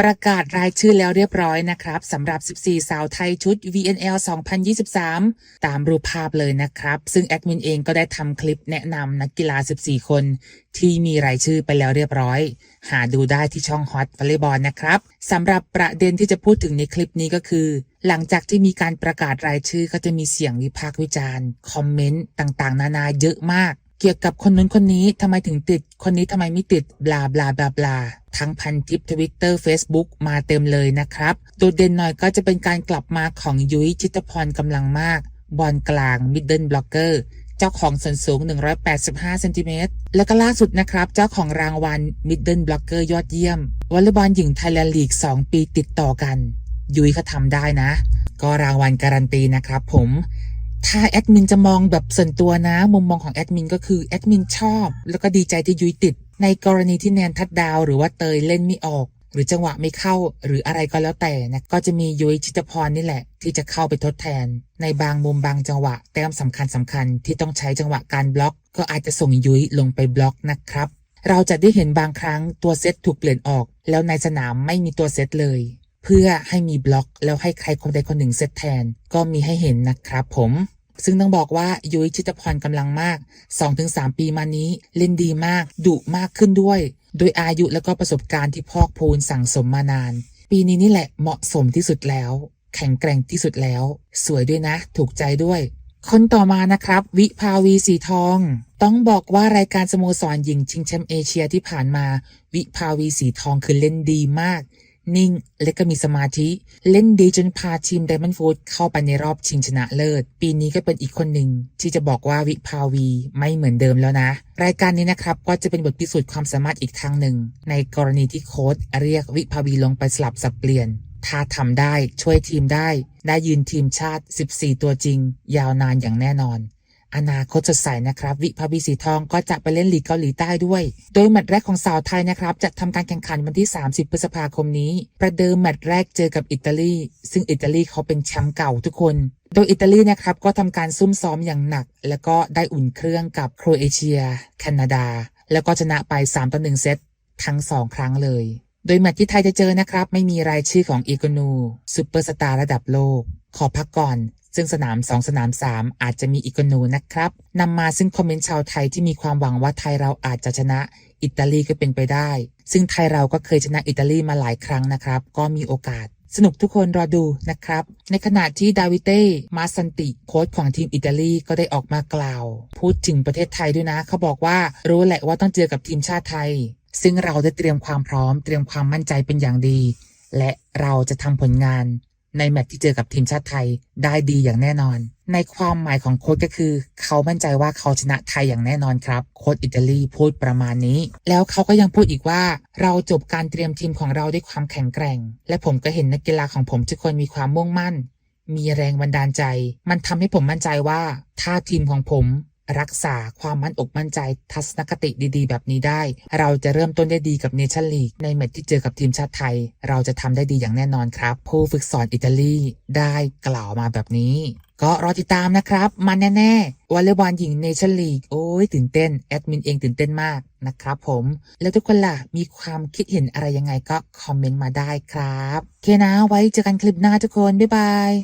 ประกาศรายชื่อแล้วเรียบร้อยนะครับสำหรับ 14 สาวไทยชุด VNL 2023 ตามรูปภาพเลยนะครับ ซึ่งแอดมินเองก็ได้ทำคลิปแนะนำนักกีฬา 14 คน ที่มีรายชื่อไปแล้วเรียบร้อย หาดูได้ที่ช่องฮอตวอลเลย์บอลนะครับสำหรับประเด็นที่จะพูดถึงในคลิปนี้ก็คือ หลังจากที่มีการประกาศรายชื่อก็จะมีเสียงวิพากษ์วิจารณ์ คอมเมนต์ต่างๆ นานาเยอะมาก กี่ยวกับคนนู้นคนนี้ทำไมถึงติด คนนี้ทำไมไม่ติดบลาบลาบลาบลาทั้งพันทิปทวิตเตอร์เฟซบุ๊กมาเต็มเลยนะครับโดดเด่นหน่อยก็จะเป็นการกลับมาของยุ้ยชิตพรกำลังมาก บอลกลางมิดเดิลบล็อกเกอร์เจ้าของส่วนสูง 185เซนติเมตรแล้วก็ล่าสุดนะครับ เจ้าของรางวัลมิดเดิลบล็อกเกอร์ยอดเยี่ยมวอลเลย์บอลหญิงไทยแลนด์ลีก 2 ปีติดต่อกัน ยุ้ยเขาทำได้นะ ก็รางวัลการันตีนะครับผม ถ้าแอดมินจะมองแบบส่วนตัวนะ มุมมองของแอดมินก็คือแอดมินชอบ แล้วก็ดีใจที่ยุ้ยติด ในกรณีที่แนนทัดดาว หรือว่าเตยเล่นไม่ออก หรือจังหวะไม่เข้า หรืออะไรก็แล้วแต่นะก็จะมียุ้ยชิตพรนี่แหละ ที่จะเข้าไปทดแทน ในบางมุมบางจังหวะ แต้มสำคัญสำคัญที่ต้องใช้จังหวะการบล็อก ก็อาจจะส่งยุ้ยลงไปบล็อกนะครับ เราจะได้เห็นบางครั้งตัวเซตถูกเปลี่ยนออก แล้วในสนามไม่มีตัวเซตเลย เพื่อให้มีบล็อกแล้วให้ใครคนใดคนหนึ่งเซตแทน ก็มีให้เห็นนะครับผมซึ่งต้องบอกว่ายุ้ยชิตพรกำลังมาก 2-3 ปีมานี้ เล่นดีมากดุมากขึ้นด้วย โดยอายุและก็ประสบการณ์ที่พอกพูนสั่งสมมานาน ปีนี้นี่แหละเหมาะสมที่สุดแล้ว แข็งแกร่งที่สุดแล้ว สวยด้วยนะ ถูกใจด้วย คนต่อมานะครับ วิภาวีสีทอง ต้องบอกว่ารายการสโมสรหญิงชิงแชมป์เอเชียที่ผ่านมา วิภาวีสีทองคือเล่นดีมาก นิ่ง และก็มีสมาธิ เล่นดีจนพาทีมไดมอนด์ฟูดเข้าไปในรอบชิงชนะเลิศ ปีนี้ก็เป็นอีกคนหนึ่งที่จะบอกว่าวิภาวีไม่เหมือนเดิมแล้วนะ รายการนี้นะครับก็จะเป็นบทพิสูจน์ความสามารถอีกทางหนึ่ง ในกรณีที่โค้ชเรียกวิภาวีลงไปสลับสับเปลี่ยนถ้าทำได้ช่วยทีมได้ ได้ยืนทีมชาติ 14 ตัวจริง ยาวนานอย่างแน่นอน อนาคตสดใสนะครับ วิภาวีสีทองก็จะไปเล่นลีกเกาหลีใต้ด้วย โดยแมตช์แรกของสาวไทยนะครับ จะทำการแข่งขันวันที่ 30 พฤษภาคมนี้ ประเดิมแมตช์แรกเจอกับอิตาลี ซึ่งอิตาลีเขาเป็นแชมป์เก่าทุกคน โดยอิตาลีนะครับก็ทำการซุ่มซ้อมอย่างหนัก แล้วก็ได้อุ่นเครื่องกับโครเอเชีย แคนาดา แล้วก็ชนะไป3ต่อ1เซตทั้ง 2 ครั้งเลย โดยแมตช์ที่ไทยจะเจอนะครับ ไม่มีรายชื่อของอีกนูซูเปอร์สตาร์ระดับโลก ขอพักก่อน ซึ่งสนาม 2 สนาม 3 อาจจะมีอีกนูนะครับนำมาซึ่งคอมเมนต์ชาวไทยที่มีความหวังว่าไทยเราอาจจะชนะอิตาลีก็เป็นไปได้ ซึ่งไทยเราก็เคยชนะอิตาลีมาหลายครั้งนะครับ ก็มีโอกาส สนุกทุกคนรอดูนะครับ ในขณะที่ดาวิเต้มาสันติโค้ชของทีมอิตาลีก็ได้ออกมากล่าว พูดถึงประเทศไทยด้วยนะ เขาบอกว่ารู้แหละว่าต้องเจอกับทีมชาติไทย ซึ่งเราได้เตรียมความพร้อม เตรียมความมั่นใจเป็นอย่างดี และเราจะทำผลงาน ในแมตช์ที่เจอกับทีมชาติไทยได้ดีอย่างแน่นอน ในความหมายของโค้ชก็คือ เขามั่นใจว่าเขาชนะไทยอย่างแน่นอนครับ โค้ชอิตาลีพูดประมาณนี้ แล้วเขาก็ยังพูดอีกว่า เราจบการเตรียมทีมของเราด้วยความแข็งแกร่ง และผมก็เห็นนักกีฬาของผมทุกคนมีความมุ่งมั่น มีแรงบันดาลใจ มันทำให้ผมมั่นใจว่า ถ้าทีมของผม รักษาความมั่นอกมั่นใจทัศนคติดีๆ แบบนี้ได้ เราจะเริ่มต้นได้ดีกับเนชั่นลีกในแมตช์ที่เจอกับทีมชาติไทย เราจะทำได้ดีอย่างแน่นอนครับ ผู้ฝึกสอนอิตาลีได้กล่าวมาแบบนี้ ก็รอติดตามนะครับ มันแน่ๆวอลเลย์บอลหญิงเนชั่นลีกโอ้ยตื่นเต้น แอดมินเองตื่นเต้นมากนะครับผมแล้วทุกคนล่ะ มีความคิดเห็นอะไรยังไงก็คอมเมนต์มาได้ครับ เคนะไว้เจอกันคลิปหน้าทุกคนบ๊ายบาย